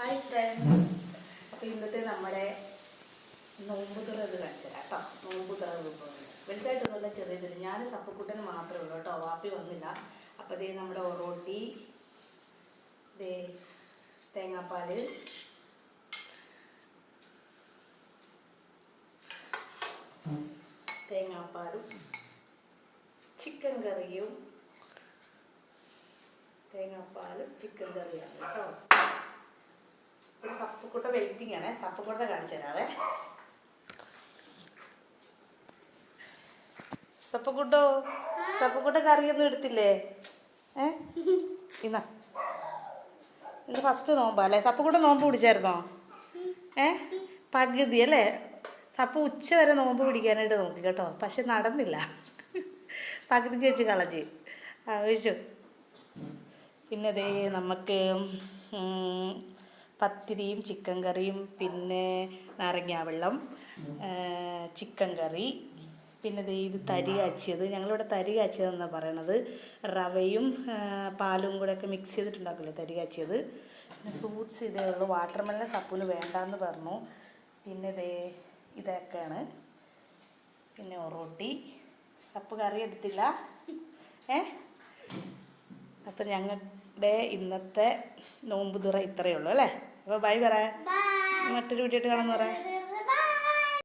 Hi friends ഇന്നത്തെ നമ്മുടെ നോമ്പ് തുറന്ന് കാണിച്ചത് കേട്ടോ നോമ്പ് തുറന്ന് വിഭവങ്ങൾ വലുതായിട്ടൊന്നുമില്ല ചെറിയതിൽ ഞാൻ സപ്പക്കുട്ടന് മാത്രമേ ഉള്ളൂ കേട്ടോ. വാപ്പി വന്നില്ല. അപ്പോൾ ദേ നമ്മുടെ ഒറോട്ടി ദേ തേങ്ങാപ്പാൽ തേങ്ങാപ്പാലും ചിക്കൻ കറിയും തേങ്ങാപ്പാലും ചിക്കൻ കറിയാണ് കേട്ടോ. ഒരു സപ്പക്കൂട്ട വെയിറ്റിംഗ് ആണേ സപ്പക്കൂട്ട കാണിച്ചു തരാവേ. സപ്പക്കൂട്ടോ? സപ്പക്കൂട്ട കറിയൊന്നും എടുത്തില്ലേ? ഏ? ഇന്നാ. ഇത് ഫസ്റ്റ് നോമ്പാ അല്ലേ സപ്പക്കൂട്ട നോമ്പ് പിടിച്ചായിരുന്നോ? ഏ? പകുതി അല്ലേ? സപ്പ ഉച്ച വരെ നോമ്പ് പിടിക്കാനായിട്ട് നോക്കി കേട്ടോ. പക്ഷെ നടന്നില്ല. പകുതിക്ക് വെച്ച് കളഞ്ഞ്. ആവശ്യം പിന്നെ ദേ നമുക്ക് പത്തിരിയും ചിക്കൻ കറിയും പിന്നെ നാരങ്ങാവെള്ളം ചിക്കൻ കറി. പിന്നെ ഇത് തരി കാച്ചിയത്. ഞങ്ങളിവിടെ തരി കാച്ചിയതെന്നാണ് പറയണത്. റവയും പാലും കൂടെ ഒക്കെ മിക്സ് ചെയ്തിട്ടുണ്ടാക്കില്ലേ തരി കാച്ചിയത്? പിന്നെ ഫ്രൂട്ട്സ് ഇതേ ഉള്ളൂ. വാട്ടർ മെല്ലൻ സപ്പൂന് വേണ്ടാന്ന് പറഞ്ഞു. പിന്നെ ഇതേ ഇതൊക്കെയാണ്. പിന്നെ ഒറോട്ടി സപ്പ് കറി എടുത്തില്ല. ഏ? അപ്പം ഞങ്ങളുടെ ഇന്നത്തെ നോമ്പ് തുറ ഇത്രയേ ഉള്ളൂ അല്ലേ അപ്പോൾ ബൈ പറയാം മറ്റൊരു വീഡിയോ കാണാമെന്ന് പറയാം